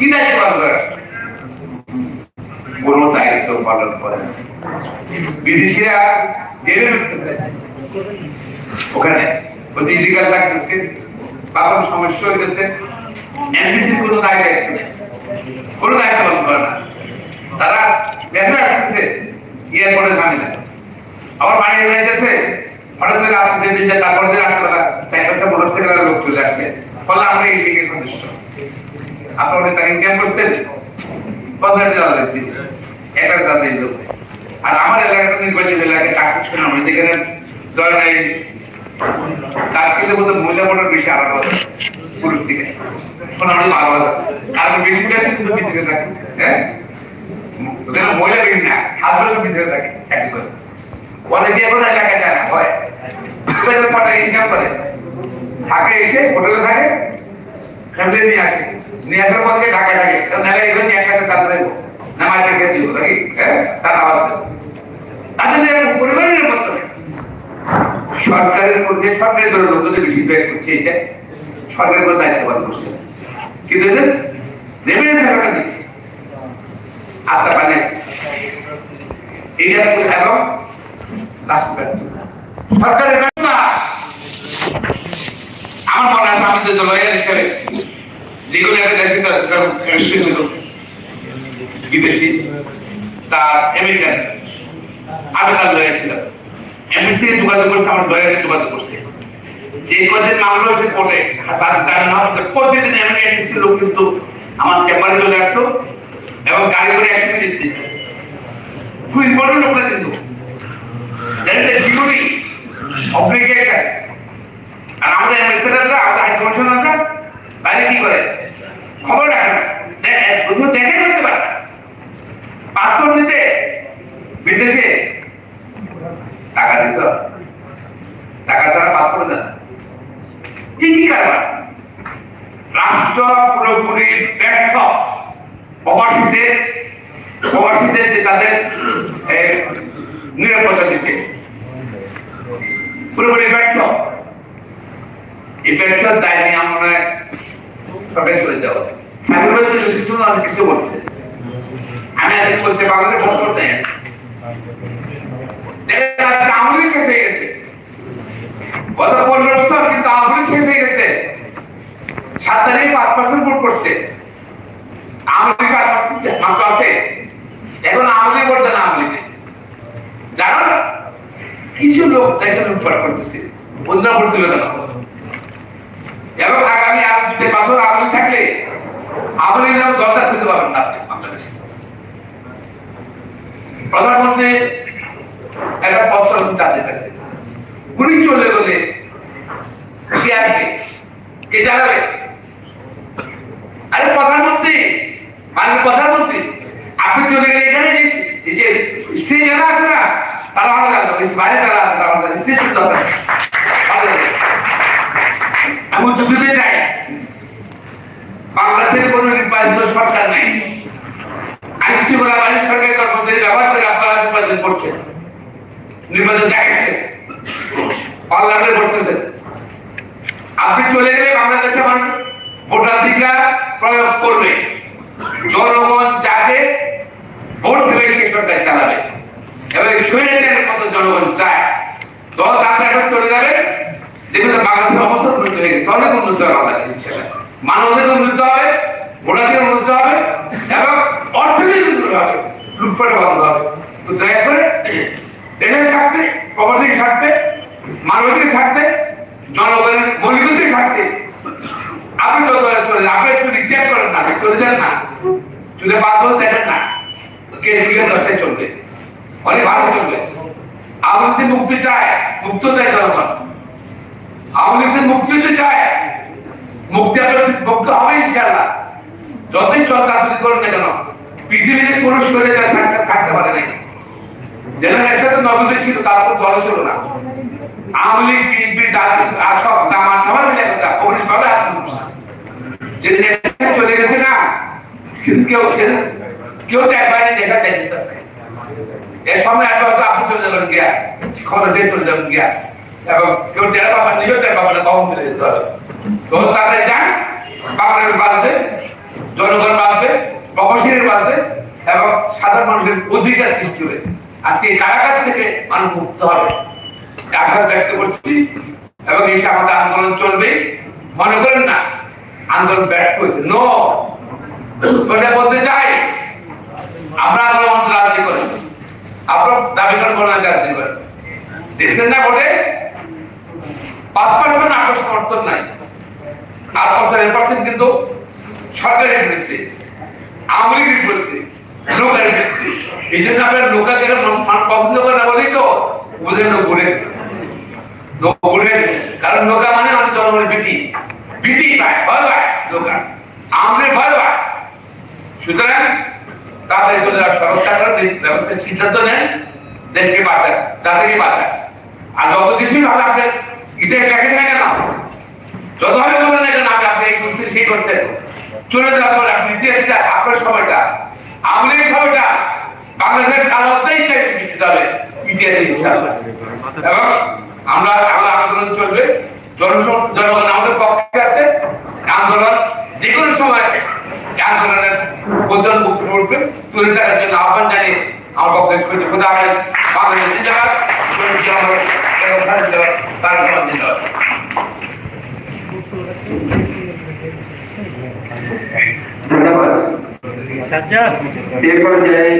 কি দায়িত্ব পালন কোনো দায়িত্ব পালন করে। বিদেশিরা জেলে ঢুকতেছে। ওখানে প্রতি ইলিগাল থাকতেছে। বা কোনো সমস্যা হইতেছে। এনবিসির কোনো দায় দায়িত্ব নেই। কোনো দায়িত্ব পালন করে না। তারা দেশে আসতেছে। করে ঝামেলা আবার বাড়ি যাইতেছে। হঠাৎ করে আপনি যেদিন যে তারপর দিন বোনাস থেকে লোক চলে আসছে বললাম, আমরা এই লিগের সদস্য। আপনারা তাকে ইনকাম করছেন? দিচ্ছি এক লাখ দিয়ে দেবো। আর আমার এলাকাটা নির্বাচিত এলাকায় টাকা শুনে আমি যেখানে মতো মহিলা ভোটার বেশি আলাদা পুরুষ সোনামণি আলাদা কারণ কিন্তু থাকে। হ্যাঁ? মহিলা বেশি না থাকে কোনো এলাকায় যায় না ইনকাম করে? থাকে এসে, হোটেলে থাকে ফ্যামিলি নিয়ে আসে। নিয়ে আসার পর থেকে। নাহলে এগুলো একসাথে কাজ দেবো। না মার্কেট দিব, নাকি? হ্যাঁ? তার আবার তাদের পরিবারের নিরাপত্তা সরকারের মধ্যে সরকারের দলের লোকদের বেশি ব্যয় করছে এটা সরকারের কোনো দায়িত্ব পালন করছে। কিন্তু এদের রেভিনিউ সরকার দিচ্ছে। আত্মা পানে। এইটা এবং রাষ্ট্র। সরকারের আমার মনে আছে আমি তো হিসেবে যে কোনো একটা দেশে কেমিস্ট্রি ছিল। বিদেশি তার আমেরিকান আমি তার লয়ার ছিলাম। এমবিসি যোগাযোগ করছে আমার লয়ারে যোগাযোগ করছে। যে কদিন মামলা হয়েছে কোর্টে তার তার নাম প্রতিদিন এমনি এমবিসি লোক কিন্তু আমার চেম্বারে চলে আসতো এবং গাড়ি করে একসাথে দিতে খুব ইম্পর্টেন্ট লোকরা কিন্তু। Duty, obligation. আর আমাদের অ্যাম্বাসেডাররা আমাদের হাই কমিশনাররা বাইরে কি করে? খবর রাখে। না দেখে করতে পারে। না পাসপোর্ট দিতে বিদেশে টাকা দিতে টাকা ছাড়া পাসপোর্ট দেন। এই কি কারবার? রাষ্ট্র পুরোপুরি ব্যর্থ। প্রবাসীদের প্রবাসীদের যে তাদের নিরাপত্তা দিতে। পুরোপুরি ব্যর্থ। এই ব্যর্থতার দায় নিয়ে আমরা সবাই চলে যাব সাইবার রেজিস্ট্রেশন অনেক কিছু বলছে। আমি আজকে বলছি, বাংলাদেশ ভোট করতে গেছে। সাত তারিখে পাঁচ পার্সেন্ট করছে। আওয়ামী পাঁচ পার্সেন্ট মাত্র আছে। এখন আওয়ামী লীগে জানো কিছু লোক দেশে লুটপাট করতেছে অন্যরা ভোট দিল না এবং আগামী আর দুটো আওয়ামী লীগ থাকলে লীগ নামে দরজা খুঁজতে পারবেন না প্রধানমন্ত্রী একটা প্রশ্ন তাদের কাছে। গুলি চলে গেলে কে? আসবে কে জানাবে আরে প্রধানমন্ত্রী মানে প্রধানমন্ত্রী আপনি চলে গেলে এখানে যে স্ত্রী যারা আছে না, তারা ভালো লাগবে বাইরে যারা আছে তারা স্ত্রী ছিল দরকার নেই। ভালো লাগবে। আমি দুটোতে চাই বাংলাদেশের কোন নির্বাচিত সরকার নাই। আইন শৃঙ্খলা বাহিনী সরকারি কর্মচারী ব্যবহার করে আপনারা নির্বাচন করছেন। নির্বাচন দেখাচ্ছেন আপনি চলে গেলে বাংলাদেশে মানুষ ভোটাধিকার প্রয়োগ করবে। জনগণ যাকে ভোট দেবে, সেই সরকার চালাবে। এবং স্বৈরাচারের মতো জনগণ চায়। দল যাত্রাটা চলে যাবে দেখবেন বাংলাদেশের অবস্থা উন্নত হয়ে গেছে। অনেক উন্নত হবে আমাদের ইনশাআল্লাহ মানবদের উন্নত হবে ভোটাধিকার উন্নত হবে, এবং অর্থনীতি উন্নত হবে লুটপাট বন্ধ হবে। তো দয়া করে দেশের স্বার্থে, প্রবাসীর স্বার্থে মানবিকের স্বার্থে, জনগণের মৌলিকতার স্বার্থে আপনি যত চলে আপনি একটু রিচার্জ করেন না আপনি চলে যান না। চলে বলে দেখেন না, কে দিকে দশায় চলবে। অনেক ভালো চলবে। আওয়ামী লীগ মুক্তি চায়, মুক্ত দেয় জনগণ। আওয়ামী মুক্তি হতে চায় মুক্তি আপনার মুক্ত হবে ইনশাআল্লাহ। যতই চল রাজনীতি করেন না কেন, পৃথিবীতে কোনো শরীরে থাকতে পারে নাই। যেন একসাথে নবীদের ছিল তারপর দল ছিল না। আওয়ামী বিএনপি, জাতীয় আর সব জামাত, সবাই মিলে একটা কমিউনিস্ট ভাবে তুলছে। যেদিন চলে গেছে না কেউ কেউ চাই দেখা যাইতেছে আজকে। এর সামনে একটা হয়তো আপনি চলে যাবেন গিয়া, খরচে চলে যাবেন গিয়া। এবং কেউ টেরা বাবা নিজেও টেরা বাবাটা কখন চলে যেতে হবে। তো তাদের যান বাংলাদেশ বাদে জনগণ বাঁচবে প্রবাসীর বাঁচবে এবং সাধারণ মানুষের অধিকার সৃষ্টি হবে। আজকে এই কারাগার থেকে মানুষ মুক্ত হবে। আশা ব্যক্ত করছি, এবং এই আমাদের আন্দোলন চলবে। মনে করেন না, আন্দোলন ব্যর্থ হয়েছে। নো ওটা বলতে চাই, আমরা আন্দোলন রাজনীতি করি আপনার দাবি করেন রাজনীতি করেন। দেখছেন না ভোটে? পাঁচ পার্সেন্ট আপনার সমর্থন কিন্তু সরকারের বিরুদ্ধে, আওয়ামী লীগের বিরুদ্ধে আপনার তো লোকা মানে সিদ্ধান্ত নেন, দেশকে বাঁচান তাদেরকে বাঁচান। আর যত কিছুই ভালো আপনি ঈদে দেখেন না কেন যত ভাবে বলেন না কেন আপনি আপনি এই করছেন সেই করছেন? চলে যাওয়ার পর আপনি ইতিহাসটা আপনার সময়টা। আমাদের সময়টা বাংলাদেশের কালো চাই বিচ্ছিত হবে ইতিহাসে ইনশাআল্লাহ এবং আমরা আমরা আন্দোলন চলবে। জনগণ আমাদের পক্ষে আছে। আন্দোলন যে কোনো সময় আন্দোলনের প্রধান মুক্তি উঠবে। তুলে দেওয়ার জন্য আহ্বান জানিয়ে আমার পক্ষে বাংলাদেশ তারেক রহমান জিন্দাবাদ ধন্যবাদ এরপর পর্যায়ে